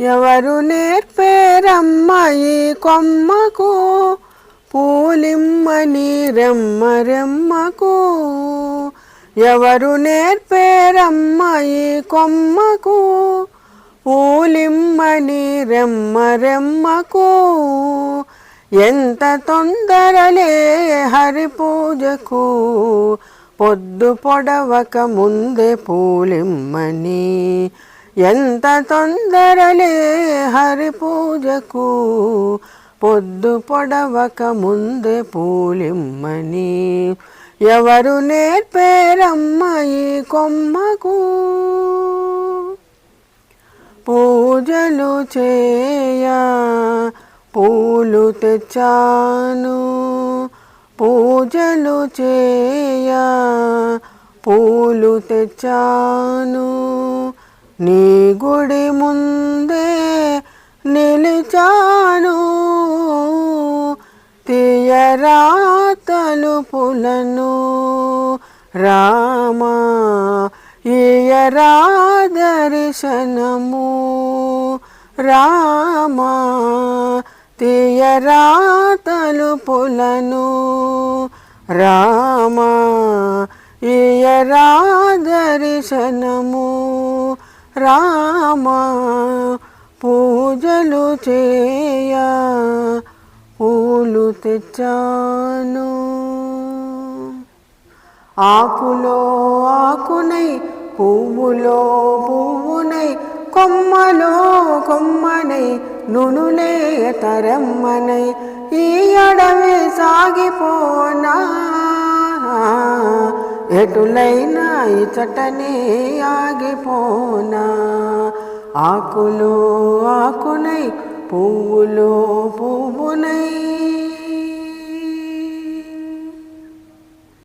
ఎవరు నేర్పేరమ్మయి కొమ్మకు? పూలిమ్మని రెమ్మ రెమ్మకు. ఎవరు నేర్పేరమ్మాయి కొమ్మకు? పూలిమ్మని రెమ్మ రెమ్మకు. ఎంత తొందరలే హరి పూజకు పొద్దు పొడవక ముందే పూలిమ్మని ఎంత తొందరలే హరి పూజకు పొద్దు పొడవక ముందే పూలిమ్మని. ఎవరు నేర్పేరమ్మ ఈ కొమ్మకు? పూజలు చేయ పూలు తెచ్చాను. పూజలు చేయ పూలు తెచ్చాను. నీ గుడి ముందే నిలిచాను. తీయరా తలుపులను రామా ఇయరా దర్శనము రామా తీయరా తలుపులను రామా ఇయరా దర్శనము రామా పూజలు చేయ పూలు తెచ్చాను. ఆకులో ఆకునై పువ్వులో పువ్వునై కొమ్మలో కొమ్మనై నునులే తరమ్మనై ఈ అడవి సాగిపోనా. ఎటులైనా చటనే ఆగిపోనా? ఆకులో ఆకునై పువ్వులో పువ్వునై.